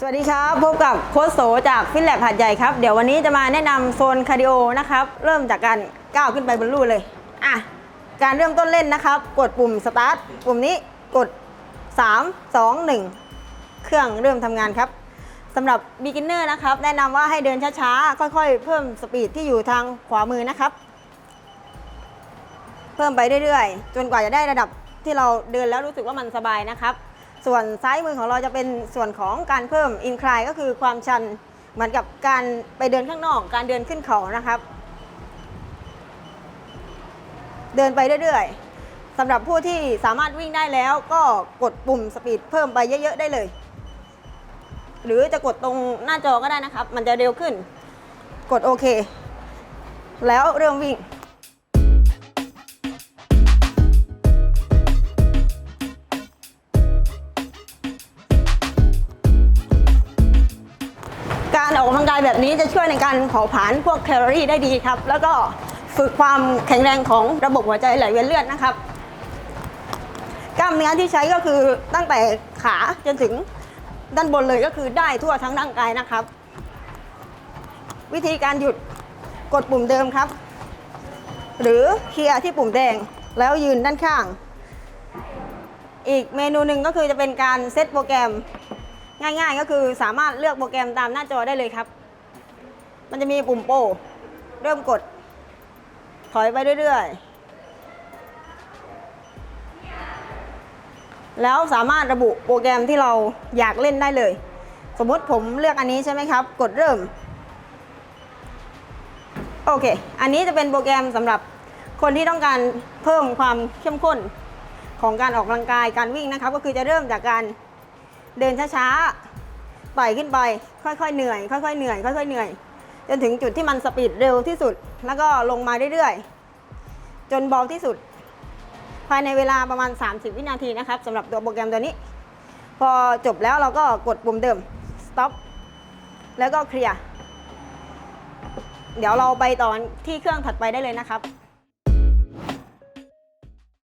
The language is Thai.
สวัสดีครับ พบกับโค้ชโสจากฟินแลบหัดใหญ่ครับ เดี๋ยววันนี้จะมาแนะนำโซนคาร์ดิโอนะครับ เริ่มจากการก้าวขึ้นไปบนลู่เลย อะ การเริ่มต้นเล่นนะครับ กดปุ่มสตาร์ทปุ่มนี้กด 3 2 1 เครื่องเริ่มทำงานครับสำหรับ beginner นะครับ แนะนำว่าให้เดินช้าๆ ค่อยๆ เพิ่มสปีดที่อยู่ทางขวามือนะครับ เพิ่มไปเรื่อยๆ จนกว่าจะได้ระดับที่เราเดินแล้วรู้สึกว่ามันสบายนะครับ ส่วนซ้ายมือของเราจะเป็นส่วนของการเพิ่มอินคลายก็คือความชันเหมือนกับการไปเดินข้างนอก การเดินขึ้นเขานะครับ เดินไปเรื่อยๆสำหรับผู้ที่สามารถวิ่งได้แล้วก็กดปุ่มสปีดเพิ่มไปเยอะ ๆ ได้เลย หรือจะกดตรงหน้าจอก็ได้นะครับ มันจะเร็วขึ้น กดโอเค แล้วเริ่มวิ่ง ออกกำลังกายแบบนี้จะช่วยในการเผาผลาญพวกแคลอรี่ได้ดีครับ แล้วก็ฝึกความแข็งแรงของระบบหัวใจไหลเวียนเลือดนะครับ กล้ามเนื้อที่ใช้ก็คือตั้งแต่ขาจนถึงด้านบนเลยก็คือได้ทั่วทั้งร่างกายนะครับ วิธีการหยุดกดปุ่มเดิมครับ หรือเคลียร์ที่ปุ่มแดงแล้วยืนด้านข้าง อีกเมนูหนึ่งก็คือจะเป็นการเซตโปรแกรม ง่าย ๆ ก็คือสามารถเลือกโปรแกรมตามหน้าจอได้เลยครับ มันจะมีปุ่มโปรเริ่มกด ถอยไปเรื่อยๆ แล้วสามารถระบุโปรแกรมที่เราอยากเล่นได้เลย สมมติผมเลือกอันนี้ใช่ไหมครับ กดเริ่ม โอเค อันนี้จะเป็นโปรแกรมสำหรับคนที่ต้องการเพิ่มความเข้มข้นของการออกกำลังกายการวิ่งนะครับ ก็คือจะเริ่มจากการ เดินช้าๆไต่ขึ้นไปค่อยๆเหนื่อยค่อยๆเหนื่อยค่อยๆเหนื่อยจนถึงจุดที่มันสปีดเร็วที่สุด แล้วก็ลงมาเรื่อยๆ จนเบาที่สุด ภายในเวลาประมาณ 30 วินาทีนะครับสำหรับตัวโปรแกรมตัวนี้ พอจบแล้วเราก็กดปุ่มเดิม stop แล้วก็เคลียร์เดี๋ยวเราไปตอนที่เครื่องถัดไปได้เลยนะครับ